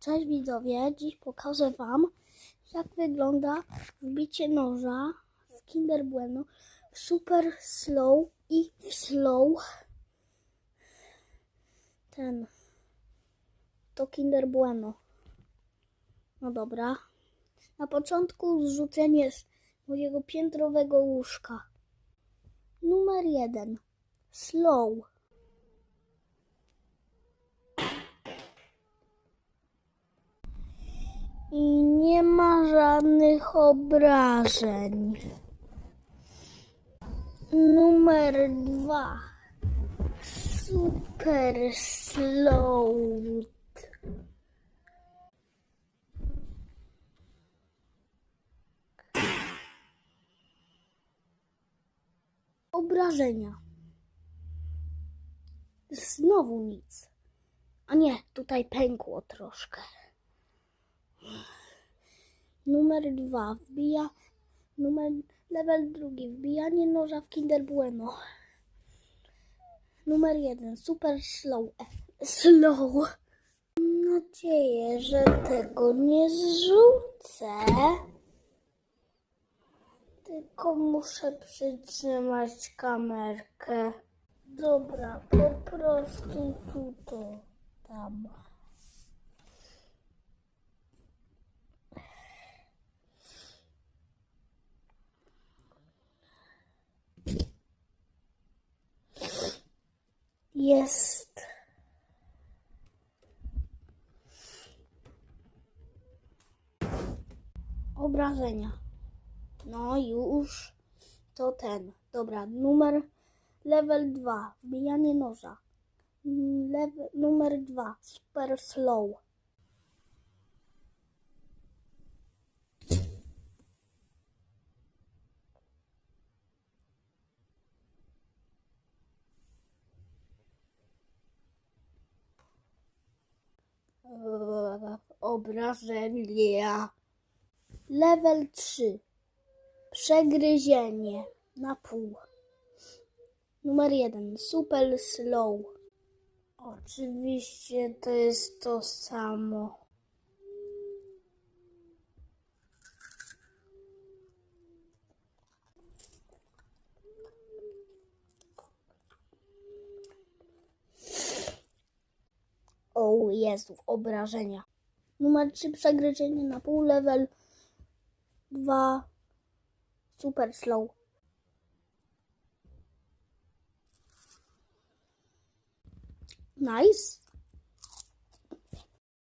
Cześć widzowie, dziś pokażę Wam jak wygląda wbicie noża z Kinder Bueno w super slow i w slow ten to Kinder Bueno. No dobra. Na początku zrzucenie z mojego piętrowego łóżka. Numer jeden. Slow. I nie ma żadnych obrażeń. Numer dwa. Super slow. Obrażenia. Znowu nic. A nie, tutaj pękło troszkę. Numer dwa. Wbija. Numer. Level drugi. Wbijanie noża w Kinder Bueno. Numer jeden. Super slow. Slow. Mam nadzieję, że tego nie zrzucę. Tylko muszę przytrzymać kamerkę. Dobra, po prostu tu to tam. Jest. Obrażenia. No już. To ten. Dobra, numer level 2. Wbijanie noża. Level, numer 2. Super slow. Obrażenia. Level 3. Przegryzienie na pół. Numer 1. Super slow. Oczywiście to jest to samo. O Jezu, obrażenia. Numer 3 przegryzienie na pół level 2 super slow. Nice.